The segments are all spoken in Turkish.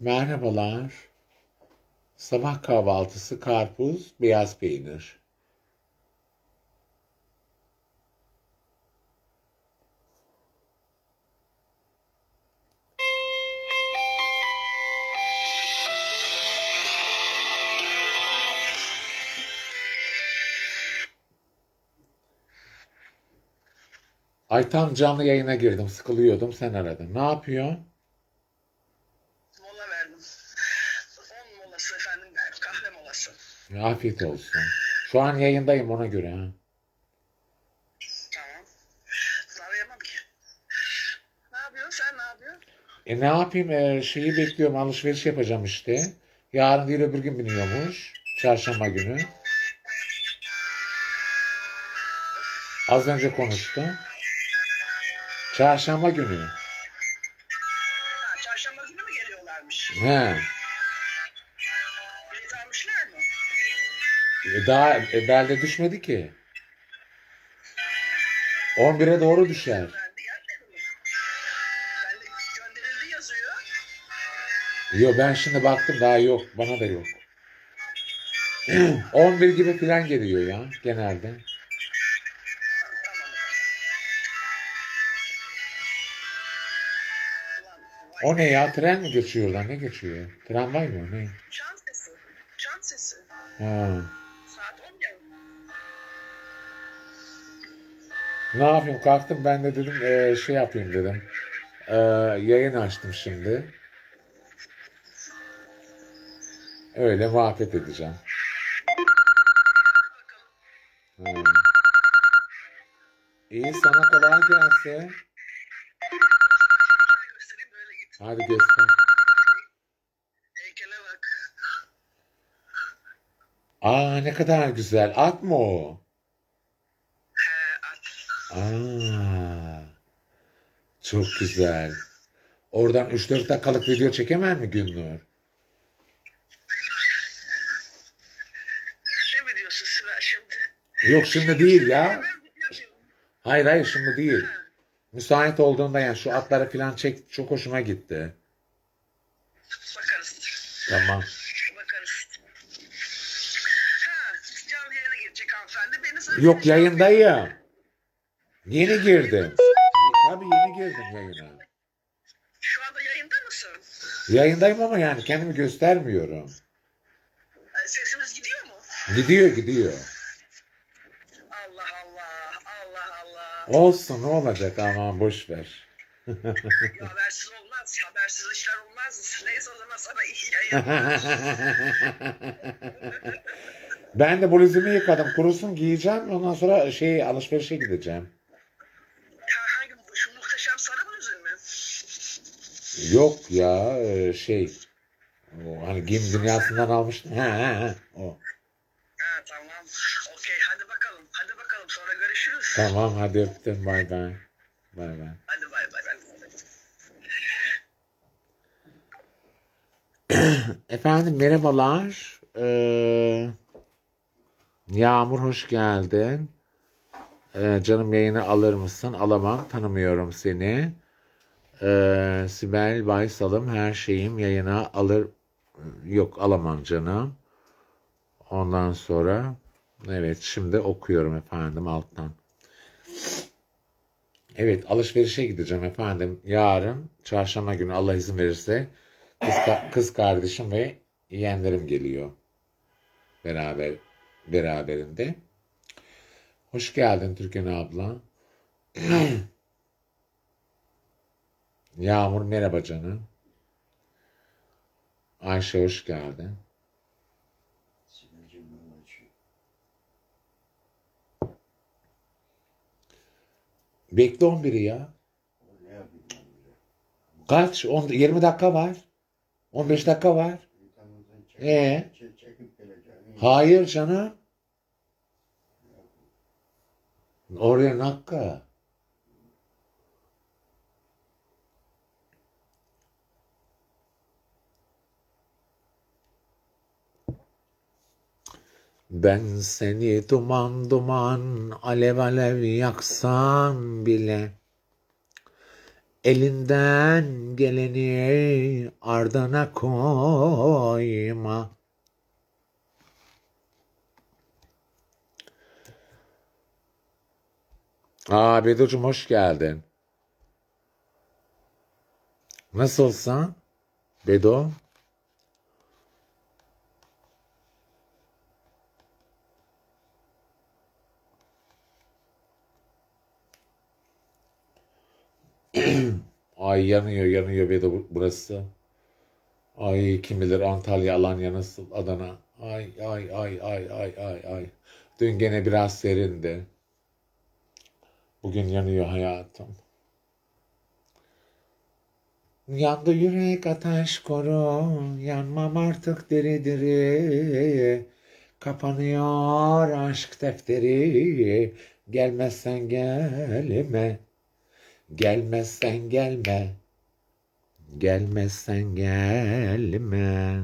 Merhabalar. Sabah kahvaltısı karpuz, beyaz peynir. Ay tam canlı yayına girdim, sıkılıyordum, sen aradın. Ne yapıyorsun? Mola verdim. 10 molası efendim. Kahve molası. Afiyet olsun. Şu an yayındayım ona göre. Ha. Tamam. Arayamam ki. Ne yapıyorsun sen ne yapıyorsun? E ne yapayım? E, şeyi bekliyorum, alışveriş yapacağım işte. Yarın değil öbür gün biniyormuş. Çarşamba günü. Az önce konuştum. Çarşamba günü. He. Bilet almışlar mı? E, daha e, belde düşmedi ki. 11'e doğru düşer. Ben de gelmedi mi? Ben de gönderildi yazıyor. Yok ben şimdi baktım daha yok. Bana da yok. 11 gibi falan geliyor ya genelde. O ne ya? Tren mi geçiyor oradan? Ne geçiyor? Tramvay mı? Ne? Çan sesi. Çan sesi. Ha. Saat 10 ya. Ne yapayım? Kalktım ben de dedim eee, şey yapayım dedim. Eee, yayın açtım şimdi. Öyle muhabbet edeceğim. Ha. İyi sana kolay gelsin. Hadi göster. Heykele bak. Aa ne kadar güzel. At mı o? He at. Aa, çok güzel. Oradan 3-4 dakikalık video çekemem mi Günnur? Ne biliyorsun Sıra şimdi? Yok şimdi değil ya. Diyorum. Hayır hayır şimdi değil. Müsait olduğunda yani şu atları falan çek çok hoşuma gitti. Bakarız. Tamam. Bakarız. Ha, canlı yayına girecek hanımefendi. Beni. Yok yayındayım. Yeni girdim. Tabii yeni girdim yayına. Şu anda yayında mısın? Yayındayım ama yani kendimi göstermiyorum. Ee, Sesimiz gidiyor mu? Gidiyor gidiyor. Allah Allah. Allah Allah. Olsun ne olacak aman boş ver. Ya habersiz olmaz. Habersiz işler olmaz. Neyse o zaman sana iyi yayın. Ben de bluzumu yıkadım. Kurusun giyeceğim. Ondan sonra şey alışverişe gideceğim. Herhangi bir şu muhteşem sarı bluzun mu? Yok ya e, şey o hani giyim dünyasından almıştım. Ha, ha, ha, o. Ha tamam. Görüşürüz. Tamam hadi öptüm bay bay. Bay bay. Hadi bay bay. Efendim merhabalar. Ee, Yağmur hoş geldin. Ee, canım yayını alır mısın? Alamam. Tanımıyorum seni. Ee, Sibel Baysalım her şeyim yayına alır. Yok alamam canım. Ondan sonra evet şimdi okuyorum efendim alttan. Evet alışverişe gideceğim efendim. Yarın çarşamba günü Allah izin verirse kız, kız kardeşim ve yeğenlerim geliyor. Beraber beraberinde. Hoş geldin Türkan abla. Yağmur merhaba canım. Ayşe hoş geldin. Bekle 11'i ya. Kaç? 10, 20 dakika var. 15 dakika var. Ee? Hayır canım. Oraya nakka. Ben seni duman duman alev alev yaksam bile Elinden geleni ardına koyma. Aa Bedo'cum hoş geldin. Nasılsın? Bedo? Ay yanıyor yanıyor Bedo bu- burası. Ay kim bilir Antalya, Alanya nasıl Adana. Ay ay ay ay ay ay ay. Dün gene biraz serindi. Bugün yanıyor hayatım. Yandı yürek ateş koru, yanmam artık diri diri. Kapanıyor aşk defteri, gelmezsen gelme, gelmezsen gelme, gelmezsen gelme.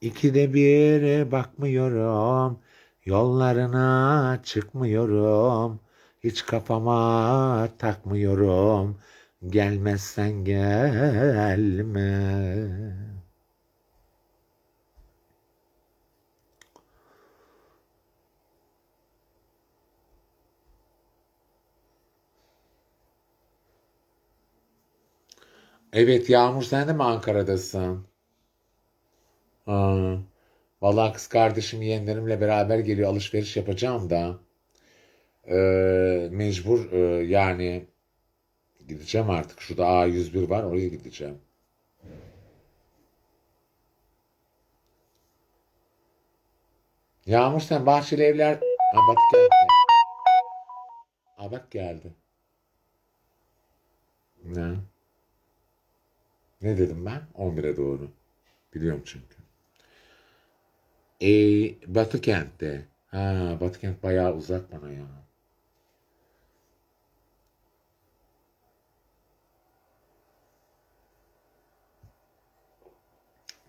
İkide bir bakmıyorum, yollarına çıkmıyorum. Hiç kafama takmıyorum, gelmezsen gelme. Evet Yağmur sen de mi Ankara'dasın? Aa, vallahi kız kardeşim yeğenlerimle beraber geliyor alışveriş yapacağım da. Ee, mecbur e, yani gideceğim artık. Şurada A101 var oraya gideceğim. Yağmur sen Bahçeli Evler... Ha geldi. Ha geldi. Ne? Ne dedim ben? 11'e doğru. Biliyorum çünkü. E, Batı kentte. Ha, Batı kent bayağı uzak bana ya.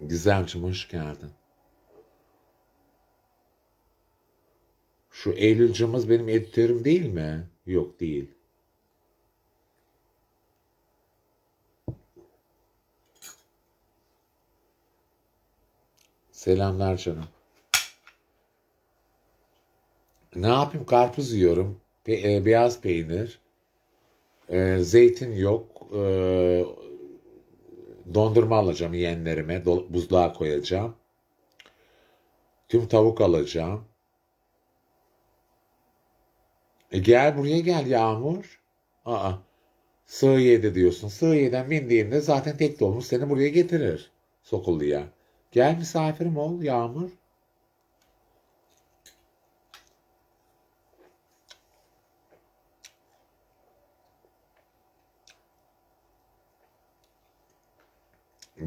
Güzelcim hoş geldin. Şu Eylülcümüz benim editörüm değil mi? Yok değil. Selamlar canım. Ne yapayım? Karpuz yiyorum. Pe- e, beyaz peynir. E, zeytin yok. E, dondurma alacağım yeğenlerime. Do- buzluğa koyacağım. Tüm tavuk alacağım. E gel buraya gel Yağmur. Aa, sığ yedi diyorsun. Sığ yeden bindiğinde zaten tek dolmuş seni buraya getirir. Sokulluya. Gel misafirim ol Yağmur.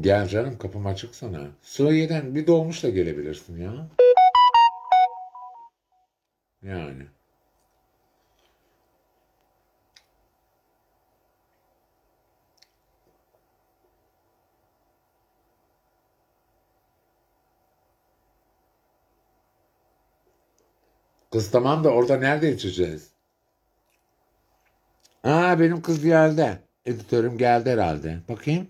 Gel canım kapım açık sana. Sığıye'den bir dolmuşla gelebilirsin ya. Yani. Kız tamam da orada nerede içeceğiz? Aa benim kız geldi. Editörüm geldi herhalde. Bakayım.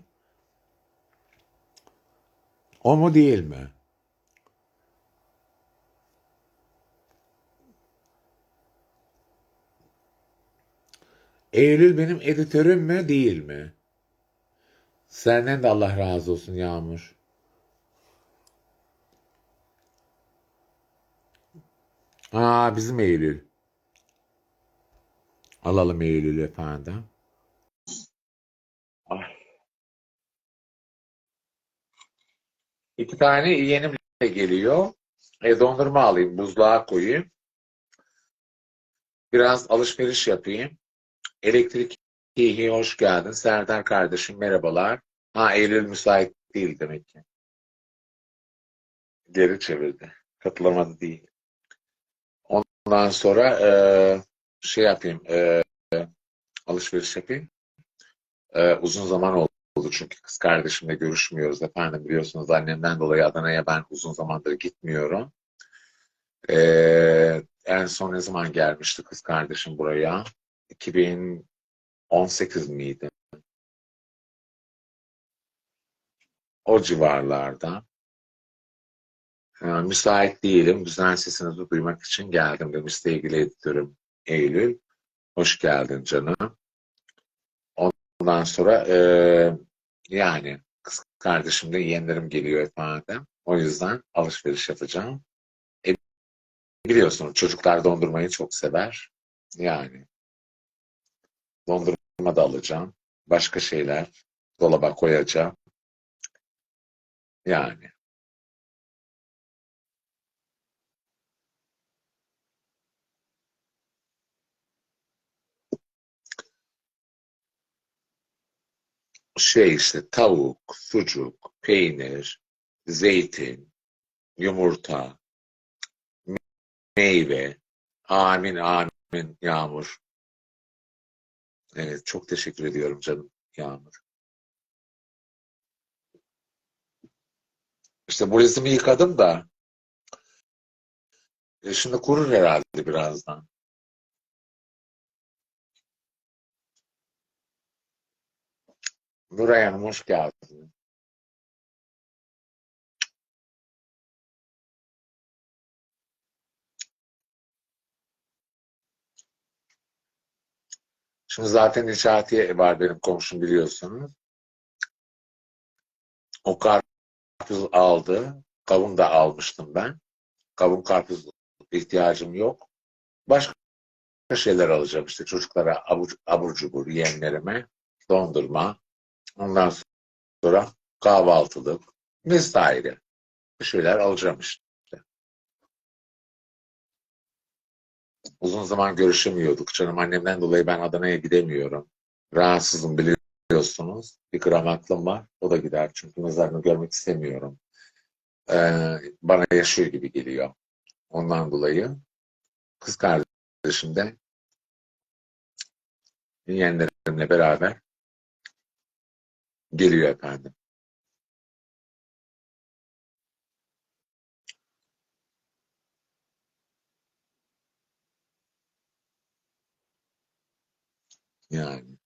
O mu değil mi? Eylül benim editörüm mü değil mi? Senden de Allah razı olsun Yağmur. Aa bizim Eylül. Alalım Eylül efendim. İki tane yeğenim de geliyor. E, dondurma alayım, buzluğa koyayım. Biraz alışveriş yapayım. Elektrik Hihi hoş geldin. Serdar kardeşim merhabalar. Ha Eylül müsait değil demek ki. Geri çevirdi. Katılamadı değil. Ondan sonra e, şey yapayım. e, alışveriş yapayım. E, uzun zaman oldu çünkü kız kardeşimle görüşmüyoruz efendim. Biliyorsunuz annemden dolayı Adana'ya ben uzun zamandır gitmiyorum. E, en son ne zaman gelmişti kız kardeşim buraya? 2000 18 miydi? O civarlarda. Ha, müsait değilim. Güzel sesinizi duymak için geldim demiş sevgili editörüm Eylül. Hoş geldin canım. Ondan sonra e, yani kız kardeşim de yeğenlerim geliyor efendim. O yüzden alışveriş yapacağım. E, biliyorsunuz çocuklar dondurmayı çok sever. Yani dondurma da alacağım. Başka şeyler dolaba koyacağım. Yani. Şey işte tavuk, sucuk, peynir, zeytin, yumurta, meyve. Amin amin Yağmur. Evet çok teşekkür ediyorum canım Yağmur. İşte bu resmi yıkadım da e, şimdi kurur herhalde birazdan. Nuray Hanım hoş geldin. Şimdi zaten Neşati var benim komşum biliyorsunuz. O karpuz aldı. Kavun da almıştım ben. Kavun karpuz ihtiyacım yok. Başka şeyler alacağım işte çocuklara abur, abur cubur yeğenlerime dondurma. Ondan sonra kahvaltılık vesaire. Bir şeyler alacağım işte. Uzun zaman görüşemiyorduk canım. Annemden dolayı ben Adana'ya gidemiyorum. Rahatsızım biliyorsunuz. Bir gram aklım var. O da gider. Çünkü mezarını görmek istemiyorum. Ee, bana yaşıyor gibi geliyor. Ondan dolayı kız kardeşim de yeğenlerimle beraber geliyor efendim. Yani.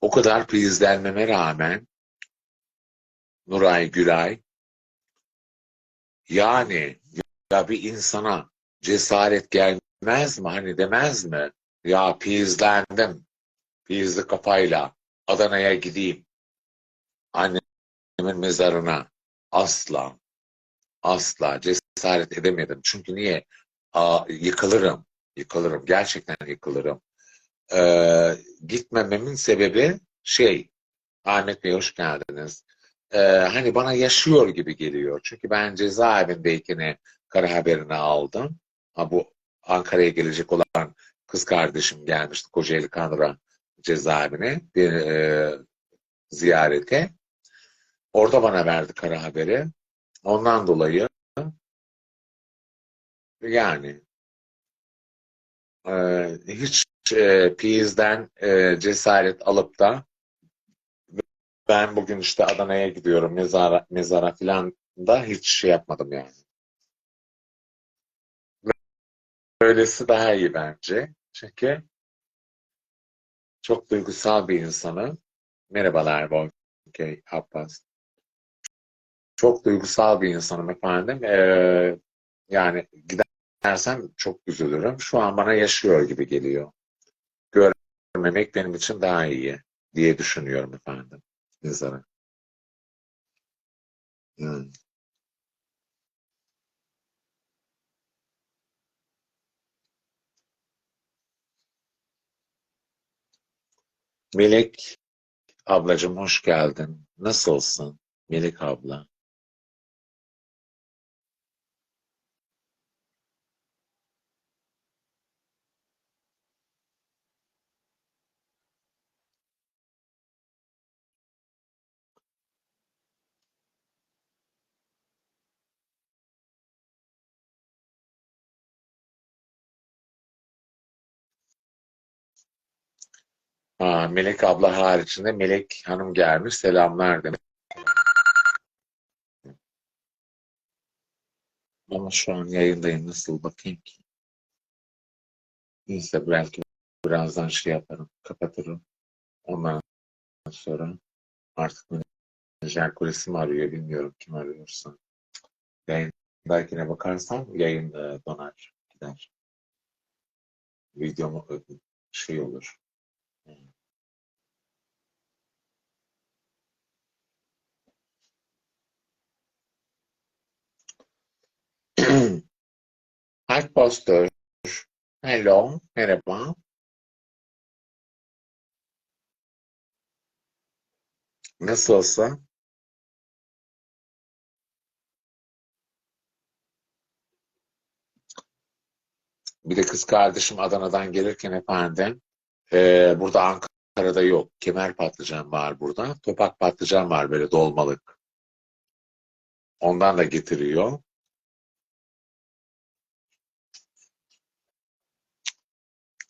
O kadar izlenmeme rağmen Nuray Gülay yani ya bir insana cesaret gelmez mi? Hani demez mi? Ya pizlendim. Pizli kafayla Adana'ya gideyim. Annemin mezarına. Asla. Asla cesaret edemedim. Çünkü niye? Aa, yıkılırım. Yıkılırım. Gerçekten yıkılırım. Ee, gitmememin sebebi şey, Ahmet Bey hoş geldiniz. Ee, hani bana yaşıyor gibi geliyor. Çünkü ben cezaevindeyken kara haberini aldım. Ha, bu Ankara'ya gelecek olan kız kardeşim gelmişti Kocaeli Kandıra cezaevine e, ziyarete. Orada bana verdi kara haberi. Ondan dolayı yani e, hiç e, Piyiz'den e, cesaret alıp da ben bugün işte Adana'ya gidiyorum mezara, mezara filan da hiç şey yapmadım yani. Böylesi daha iyi bence. Çünkü çok duygusal bir insanım. Merhabalar Volkey Abbas. Çok duygusal bir insanım efendim. Ee, yani gidersem çok üzülürüm. Şu an bana yaşıyor gibi geliyor. Görmemek benim için daha iyi diye düşünüyorum efendim. Mezara. Hmm. Melek ablacığım hoş geldin. Nasılsın Melek abla? Aa, Melek abla haricinde Melek Hanım gelmiş. Selamlar demek. Ama şu an yayındayım. Nasıl bakayım ki? Neyse belki birazdan şey yaparım, kapatırım. Ondan sonra artık menajer kulesi mi arıyor bilmiyorum kim arıyorsa. Yayındakine bakarsam yayın e, donar gider. Videomu e, şey olur. Poster. Hello, merhaba. Nasıl olsa bir de kız kardeşim Adana'dan gelirken efendim e, burada Ankara'da yok. Kemer patlıcan var burada. Topak patlıcan var böyle dolmalık. Ondan da getiriyor.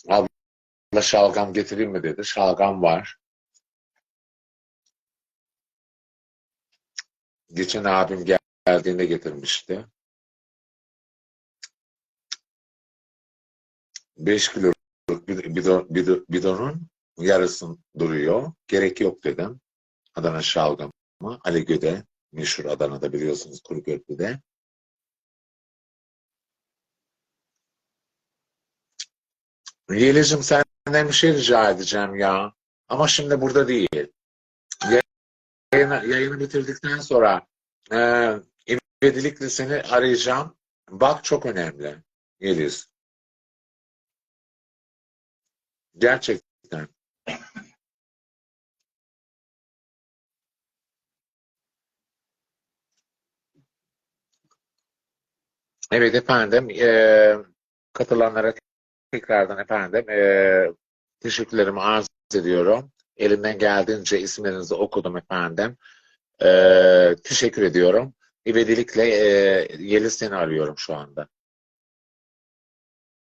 Abla şalgam getireyim mi dedi. Şalgam var. Geçen abim gel- geldiğinde getirmişti. 5 kiloluk bidonun yarısın duruyor. Gerek yok dedim. Adana şalgamı. Ali Göde. Meşhur Adana'da biliyorsunuz Kuru Yelicim senden bir şey rica edeceğim ya. Ama şimdi burada değil. Yayını, yayını bitirdikten sonra e, ivedilikle seni arayacağım. Bak çok önemli. Yeliz. Gerçekten. Evet efendim. E, katılanlara tekrardan efendim e, teşekkürlerimi arz ediyorum. Elimden geldiğince isimlerinizi okudum efendim. E, teşekkür ediyorum. İvedilikle e, Yeliz seni arıyorum şu anda.